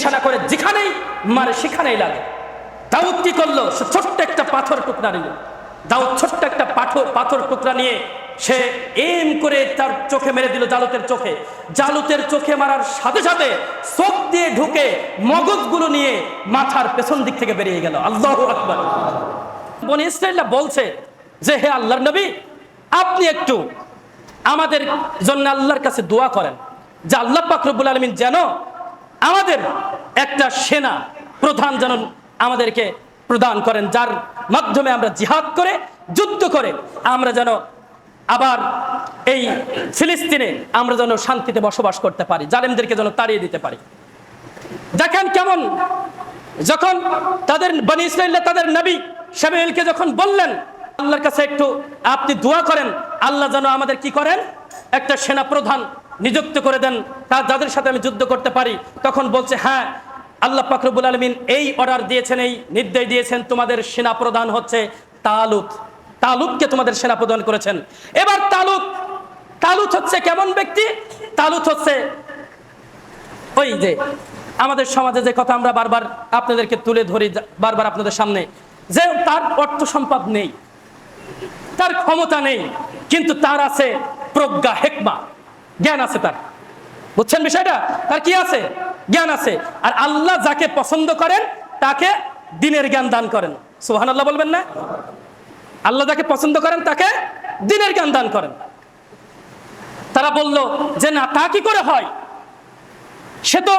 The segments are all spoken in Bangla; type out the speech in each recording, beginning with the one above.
নিশানা করে যেখানেই মারে সেখানেই লাগে। দাউদ কি করল? সে ছোট্ট একটা পাথর টুকরা নিল। দাউদ ছোট্ট একটা পাথর পাথর টুকরা নিয়ে সে এম করে তার চোখে মেরে দিল জালুতের চোখে। জালুতের চোখে মারার সাথে সাথে চোখ দিয়ে ঢুকে মগজগুলো নিয়ে মাথার পেছন দিক থেকে বেরিয়ে গেল। আল্লাহ আকবার। বনি ইসরায়েলরা বলছে যে, হে আল্লাহর নবী, আপনি একটু আমাদের জন্য আল্লাহর কাছে দোয়া করেন। যে আল্লাহ পাকরবুল আলমিন যেন আমাদের একটা সেনা প্রধান যেন আমাদেরকে প্রদান করেন, যার মাধ্যমে আমরা জিহাদ করে, যুদ্ধ করে, আমরা যেন আবার এই ফিলিস্তিনে আমরা যেন শান্তিতে বসবাস করতে পারি, জালেমদেরকে যেন তাড়িয়ে দিতে পারি। দেখেন কেমন? যখন তাদের বনি ইসরায়েলরা তাদের নবী শামিউলকে যখন বললেন, আল্লাহর কাছে একটু আপনি দোয়া করেন, আল্লাহ যেন আমাদের কি করেন? একটা সেনা প্রধান নিযুক্ত করে দেন তা যাদের সাথে আমি যুদ্ধ করতে পারি, তখন বলছে হ্যাঁ আল্লাহ পাকরবুল আলমিন এই অর্ডার দিয়েছেন, এই নির্দেশ দিয়েছেন, তোমাদের সেনা প্রধান হচ্ছে তালুক তালুককে তোমাদের সেনা প্রদান করেছেন। এবার তালুক তালুত হচ্ছে কেমন ব্যক্তি? তালুত হচ্ছে ওই যে আমাদের সমাজে যে কথা আমরা বারবার আপনাদেরকে তুলে ধরি, বারবার আপনাদের সামনে, যে তার অর্থ সম্পদ নেই, তার ক্ষমতা নেই, কিন্তু তার আছে প্রজ্ঞা, হেকমা। জ্ঞান আছে তার। বুঝছেন বিষয়টা? তার কি আছে? জ্ঞান আছে। আর আল্লাহ যাকে পছন্দ করেন, তাকে দিনের জ্ঞান দান করেন। সুহান আল্লাহ বলবেন না? আল্লাহ যাকে পছন্দ করেন, তাকে দিনের জ্ঞান দান করেন। তারা বলল, যে না, তা কি করে হয়? সে তো,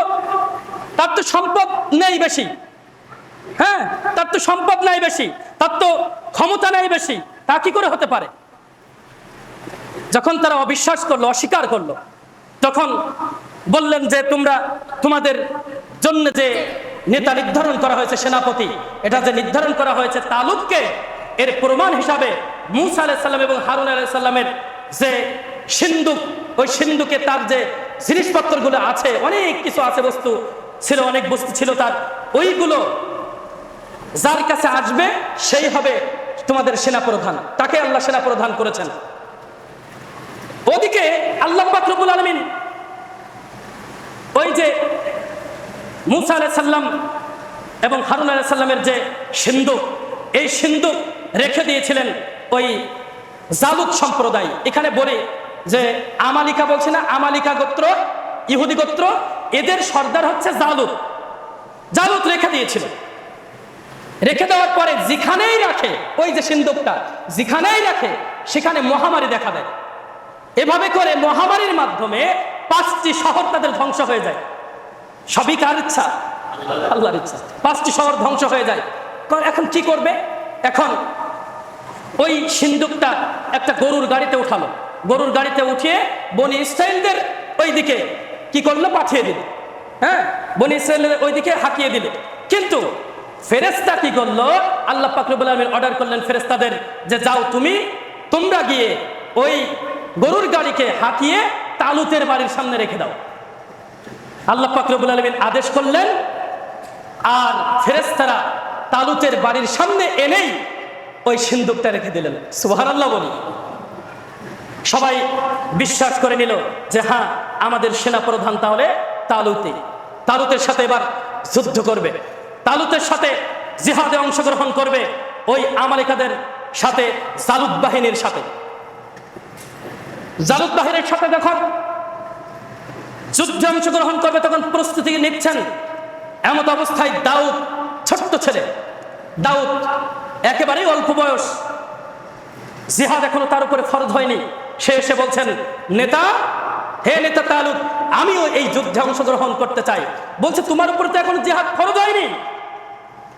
তার তো সম্পদ নেই বেশি। হ্যাঁ তার তো সম্পদ নাই বেশি। তার তো ক্ষমতা নাই বেশি। তা কি করে হতে পারে? যখন তারা অবিশ্বাস করল, অস্বীকার করল, তখন বললেন যে তোমরা তোমাদের জন্য যে নেতা নির্ধারণ করা হয়েছে সেনাপতি, এটা যে নির্ধারণ করা হয়েছে তালুককে, এর প্রমাণ হিসাবে মুসা আলাইসাল্লাম এবং হারুন আলাইসাল্লামের যে সিন্ধুক, ওই সিন্ধুকে তার যে জিনিসপত্রগুলো আছে, অনেক কিছু আছে বস্তু ছিল, অনেক বস্তু ছিল তার, ওইগুলো যার কাছে আসবে, সেই হবে তোমাদের সেনা প্রধান তাকে আল্লাহ সেনা প্রধান করেছেন। ওদিকে আল্লাহ পাকরবুল আলমিন। ওই যে মুসা আলাহ সাল্লাম এবং হারুন আলাহ সাল্লামের যে সিন্ধুক এই সিন্ধুক রেখে দিয়েছিলেন ওই জালুক সম্প্রদায়। এখানে বলে যে আমালিকা বলছে না, আমালিকা গোত্র, ইহুদি গোত্র, এদের সর্দার হচ্ছে জালুক জালুক রেখে দিয়েছিল। রেখে দেওয়ার পরে যেখানেই রাখে, ওই যে সিন্ধুকটা যেখানেই রাখে, সেখানে মহামারী দেখা দেয়। এভাবে করে মহামারীর মাধ্যমে পাঁচটি শহর তাদের ধ্বংস হয়ে যায়। সবই কার ইচ্ছা? আল্লাহর ইচ্ছা। পাঁচটি শহর ধ্বংস হয়ে যায়। এখন কি করবে? এখন ওই সিন্ধুকটা একটা গরুর গাড়িতে উঠালো। গরুর গাড়িতে উঠিয়ে বনি ইসরায়েলদের ওই দিকে কি করল? পাঠিয়ে দিল। হ্যাঁ? বনি ইসরায়েলের ওই দিকে হাঁকিয়ে দিল। কিন্তু ফেরেস্তা কি করল? আল্লাহ পাকরবুল আলমিন অর্ডার করলেন ফেরেস্তাদের যে যাও তুমি, তোমরা গিয়ে ওই গরুর গাড়িকে হাঁকিয়ে তালুতের বাড়ির সামনে রেখে দাও। আল্লাহ পাকরবুল আলমিন আদেশ করলেন, আর ফেরেস্তারা তালুতের বাড়ির সামনে এনেই ওই সিন্দুকটা রেখে দিলেন। সুহার আল্লাহ বলি। সবাই বিশ্বাস করে নিল যে হ্যাঁ আমাদের সেনা প্রধান তাহলে তালুতে। তালুতের সাথে এবার যুদ্ধ করবে। তালুতের সাথে জিহাদে অংশগ্রহণ করবে ওই আমালিকাদের সাথে জালুদ বাহিনীর সাথে। জালুদ বাহিনীর সাথে যখন যুদ্ধে অংশগ্রহণ করবে, তখন প্রস্তুতি নিচ্ছেন। এমত অবস্থায় দাউদ, ছোট্ট ছেলে। দাউদ একেবারেই অল্প বয়স। জিহাদ এখনও তার উপরে ফরজ হয়নি। সে এসে বলছেন, নেতা, হে নেতা তালুক, আমিও এই যুদ্ধে অংশগ্রহণ করতে চাই। বলছে, তোমার উপরে তো এখন জিহাদ ফরজ হয়নি।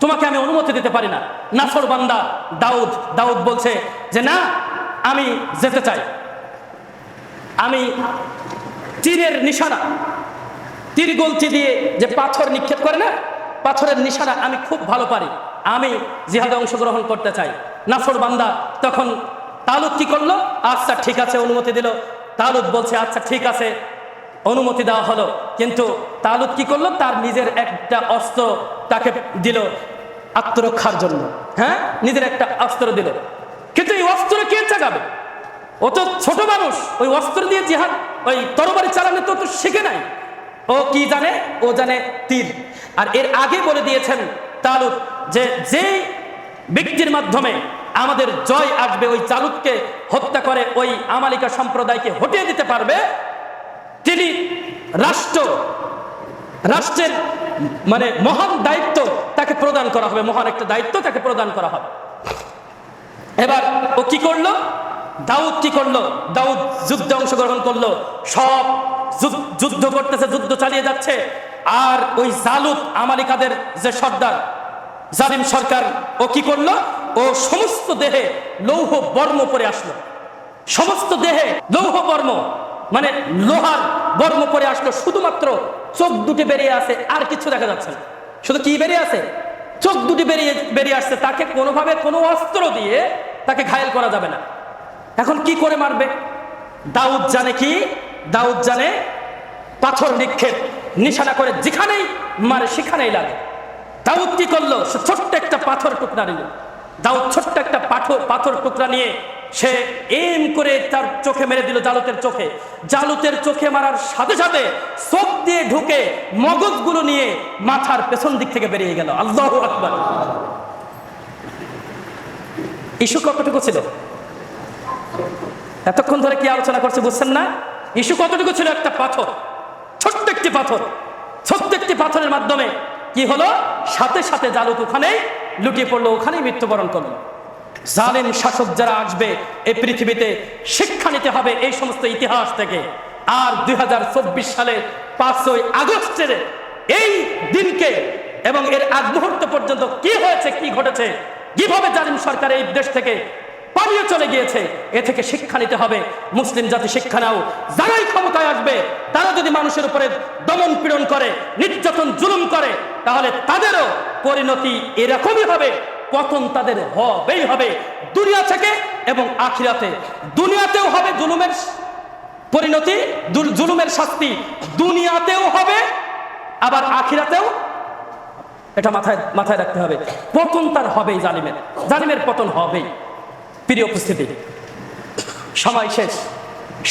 তোমাকে আমি অনুমতি দিতে পারি না। নাসর বান্দা দাউদ দাউদ বলছে যে, না, আমি যেতে চাই। আমি তীরের নিশানা তীর গলতি দিয়ে যে পাথর নিক্ষেপ করে না, পাথরের নিশানা আমি খুব ভালো পারি। আমি জিহাদে অংশগ্রহণ করতে চাই। নাফর বান্দা তখন তালুদ কি করল? আচ্ছা ঠিক আছে, অনুমতি দিল। তালুদ বলছে আচ্ছা ঠিক আছে, অনুমতি দেওয়া হলো। কিন্তু তালুদ কি করল? তার নিজের একটা অস্ত্র তাকে দিল আত্মরক্ষার জন্য। হ্যাঁ? নিজের একটা অস্ত্র দিল। কিন্তু এই অস্ত্র কে চাগাবে? ও তো ছোট মানুষ, ওই অস্ত্র দিয়ে জিহাদ, ওই তরবারি চালানো তো তো শিখে নাই। ও কি জানে? ও জানে তীর। আর এর আগে বলে দিয়েছেন তালুত যে, যেই ব্যক্তির মাধ্যমে আমাদের জয় আসবে, ওই চালুককে হত্যা করে ওই আমালিকা সম্প্রদায়কে হটিয়ে দিতে পারবে, তিনি রাষ্ট্র, রাষ্ট্রের মানে মহান দায়িত্ব তাকে প্রদান করা হবে, মহান একটা দায়িত্ব তাকে প্রদান করা হবে। এবার ও কি করল? দাউদ কি করল? দাউদ যুদ্ধে অংশগ্রহণ করল। সব যুদ্ধ- করতেছে, যুদ্ধ চালিয়ে যাচ্ছে। আর ওই জালুত আমালিকাদের যে সর্দার, জালিম সরকার, ও কি করল? ও সমস্ত দেহে লৌহ বর্ম পরে আসলো। সমস্ত দেহে লৌহ বর্ম মানে লোহার বর্ম পরে আসলো। শুধুমাত্র চোখ দুটি বেরিয়ে আছে, আর কিছু দেখা যাচ্ছে না। শুধু কি বেরিয়ে আছে? চোখ দুটি বেরিয়ে বেরিয়ে আসছে। তাকে কোনোভাবে কোনো অস্ত্র দিয়ে তাকে ঘায়েল করা যাবে না। এখন কি করে মারবে? দাউদ জানে কি? দাউদ জানে পাথর নিক্ষেপ, নিশানা করে যেখানেই মারে সেখানেই লাগে। দাউদ কি করল? সে ছোট্ট একটা পাথর টুকরা নিল। দাউদ ছোট্ট একটা পাথর পাথর টুকরা নিয়ে সে এম করে তার চোখে মেরে দিল জালুতের চোখে। জালুতের চোখে মারার সাথে সাথে চোখ দিয়ে ঢুকে মগজগুলো নিয়ে মাথার পেছন দিক থেকে বেরিয়ে গেল। আল্লাহ আকবার। ইস্যু কতটুকু ছিল? এতক্ষণ ধরে কি আলোচনা করছে বুঝছেন না? ইস্যু কতটুকু ছিল একটা পাথর? ছোট্ট একটি পাথর। ছোট্ট একটি পাথরের মাধ্যমে কি হলো? সাথে সাথে জালুক ওখানেই লুটিয়ে পড়ল, ওখানেই মৃত্যুবরণ করল। জালেম শাসক যারা আসবে এই পৃথিবীতে শিক্ষা নিতে হবে এই সমস্ত ইতিহাস থেকে। আর দুই সালে পাঁচই আগস্টের এই দিনকে এবং এর আগ মুহূর্ত পর্যন্ত কি হয়েছে, কি ঘটেছে, কীভাবে জালিম সরকার এই দেশ থেকে পালিয়ে চলে গিয়েছে। এ থেকে শিক্ষা নিতে হবে। মুসলিম জাতি শিক্ষা নাও। যারাই ক্ষমতায় আসবে, তারা যদি মানুষের উপরে দমন পীড়ন করে, নির্যাতন, জুলুম করে, তাহলে তাদেরও পরিণতি এরকমই হবে পতন তাদের হবেই হবে। দুনিয়া থেকে এবং আখিরাতে। দুনিয়াতেও হবে জুলুমের পরিণতি জুলুমের শাস্তি। দুনিয়াতেও হবে, আবার আখিরাতেও এটা মাথায় মাথায় রাখতে হবে। পতন তার হবেই জালিমের। জালিমের পতন হবেই। প্রিয় উপস্থিতি, সময় শেষ।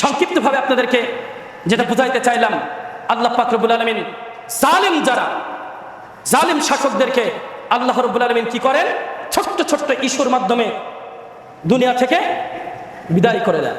সংক্ষিপ্তভাবে আপনাদেরকে যেটা বুঝাইতে চাইলাম, আল্লাহ পাকরবুল আলমিন জালিম যারা, জালিম শাসকদেরকে আল্লাহ রবুল আলমিন কি করেন? ছোট্ট ছোট্ট ইস্যুর মাধ্যমে দুনিয়া থেকে বিদায় করে দেন।